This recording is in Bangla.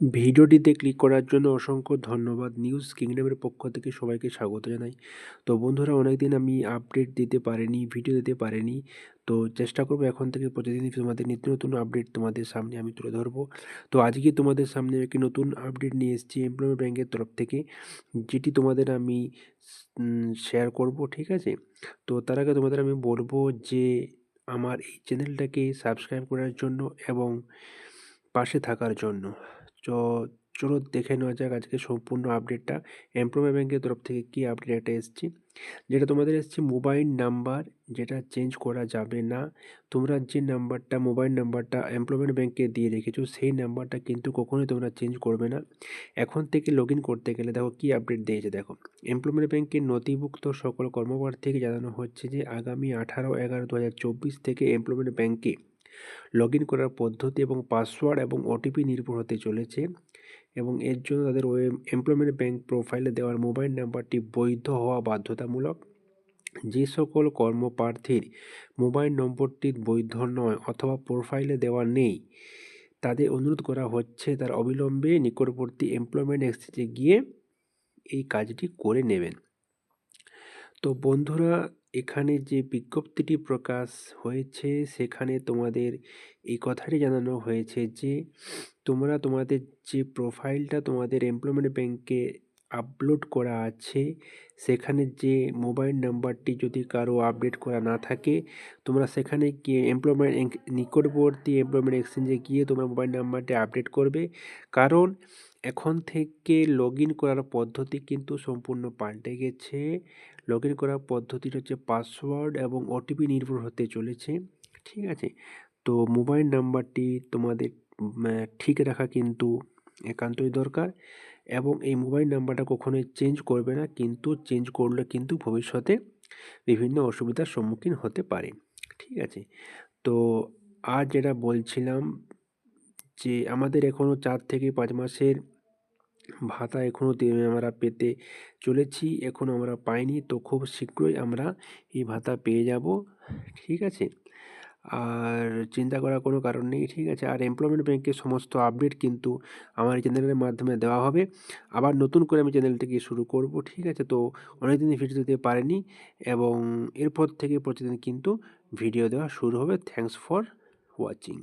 ভিডিওটিতে ক্লিক করার জন্য অসংখ্য ধন্যবাদ। নিউজ কিংডমের পক্ষ থেকে সবাইকে স্বাগত জানাই। তো বন্ধুরা, অনেকদিন আমি আপডেট দিতে পারিনি, ভিডিও দিতে পারিনি। তো চেষ্টা করব এখন থেকে প্রতিদিন তোমাদের নিত্য নতুন আপডেট তোমাদের সামনে আমি তুলে ধরবো। তো আজকে তোমাদের সামনে একটি নতুন আপডেট নিয়ে এসেছি এমপ্লয়মেন্ট ব্যাংকের তরফ থেকে, যেটি তোমাদের আমি শেয়ার করব, ঠিক আছে? তো তার আগে তোমাদের আমি বলব যে আমার এই চ্যানেলটাকে সাবস্ক্রাইব করার জন্য এবং পাশে থাকার জন্য। তো চলো দেখে নেওয়া যাক আজকে সম্পূর্ণ আপডেটটা এমপ্লয়মেন্ট ব্যাংকের তরফ থেকে কী আপডেট একটা এসেছে। যেটা তোমাদের এসছে মোবাইল নাম্বার যেটা চেঞ্জ করা যাবে না। তোমরা যে নাম্বারটা মোবাইল নাম্বারটা এমপ্লয়মেন্ট ব্যাংকে দিয়ে রেখেছো, সেই নাম্বারটা কিন্তু কখনোই তোমরা চেঞ্জ করবে না। এখন থেকে লগ করতে গেলে দেখো কী আপডেট দিয়েছে দেখো। এমপ্লয়মেন্ট ব্যাংকের নথিভুক্ত সকল কর্মপ্রার্থীকে জানানো হচ্ছে যে, আগামী আঠারো এগারো দু থেকে এমপ্লয়মেন্ট ব্যাংকে লগ ইন করার পদ্ধতি এবং পাসওয়ার্ড এবং ওটিপি নির্ভর হতে চলেছে এবং এর জন্য তাদের এমপ্লয়মেন্ট ব্যাংক প্রোফাইলে দেওয়ার মোবাইল নাম্বারটি বৈধ হওয়া বাধ্যতামূলক। যে সকল কর্মপ্রার্থীর মোবাইল নম্বরটি বৈধ নয় অথবা প্রোফাইলে দেওয়া নেই, তাদের অনুরোধ করা হচ্ছে তার অবিলম্বে নিকটবর্তী এমপ্লয়মেন্ট এক্সচেঞ্জে গিয়ে এই কাজটি করে নেবেন। তো বন্ধুরা, এখানে যে বিজ্ঞপ্তিটি প্রকাশ হয়েছে, সেখানে তোমাদের এই কথাটি জানানো হয়েছে যে, তোমরা তোমাদের যে প্রোফাইলটা তোমাদের এমপ্লয়মেন্ট ব্যাংকে আপলোড করা আছে, সেখানে যে মোবাইল নাম্বারটি যদি কারও আপডেট করা না থাকে, তোমরা সেখানে গিয়ে এমপ্লয়মেন্ট নিকটবর্তী এমপ্লয়মেন্ট এক্সচেঞ্জে গিয়ে তোমরা মোবাইল নাম্বারটি আপডেট করবে। কারণ এখন থেকে লগ করার পদ্ধতি কিন্তু সম্পূর্ণ পাল্টে গেছে। লগ ইন করার পদ্ধতিটা হচ্ছে পাসওয়ার্ড এবং ওটিপি নির্ভর হতে চলেছে, ঠিক আছে? তো মোবাইল নাম্বারটি তোমাদের ঠিক রাখা কিন্তু একান্তই দরকার এবং এই মোবাইল নাম্বারটা কখনোই চেঞ্জ করবে না, কিন্তু চেঞ্জ করলে কিন্তু ভবিষ্যতে বিভিন্ন অসুবিধার সম্মুখীন হতে পারে, ঠিক আছে? তো আর যেটা বলছিলাম যে আমাদের এখনও চার থেকে পাঁচ মাসের ভাতা এখনও আমরা পেতে চলেছি, এখনও আমরা পাইনি, তো খুব শীঘ্রই আমরা এই ভাতা পেয়ে যাব, ঠিক আছে? আর চিন্তা করার কোনো কারণ নেই, ঠিক আছে? আর এমপ্লয়মেন্ট ব্যাংকের সমস্ত আপডেট কিন্তু আমার চ্যানেলের মাধ্যমে দেওয়া হবে, আবার নতুন করে আমি চ্যানেলটিকে শুরু করব, ঠিক আছে? তো অনেকদিন ভিডিও দিতে পারিনি এবং এরপর থেকে প্রতিদিন কিন্তু ভিডিও দেওয়া শুরু হবে। Thanks for watching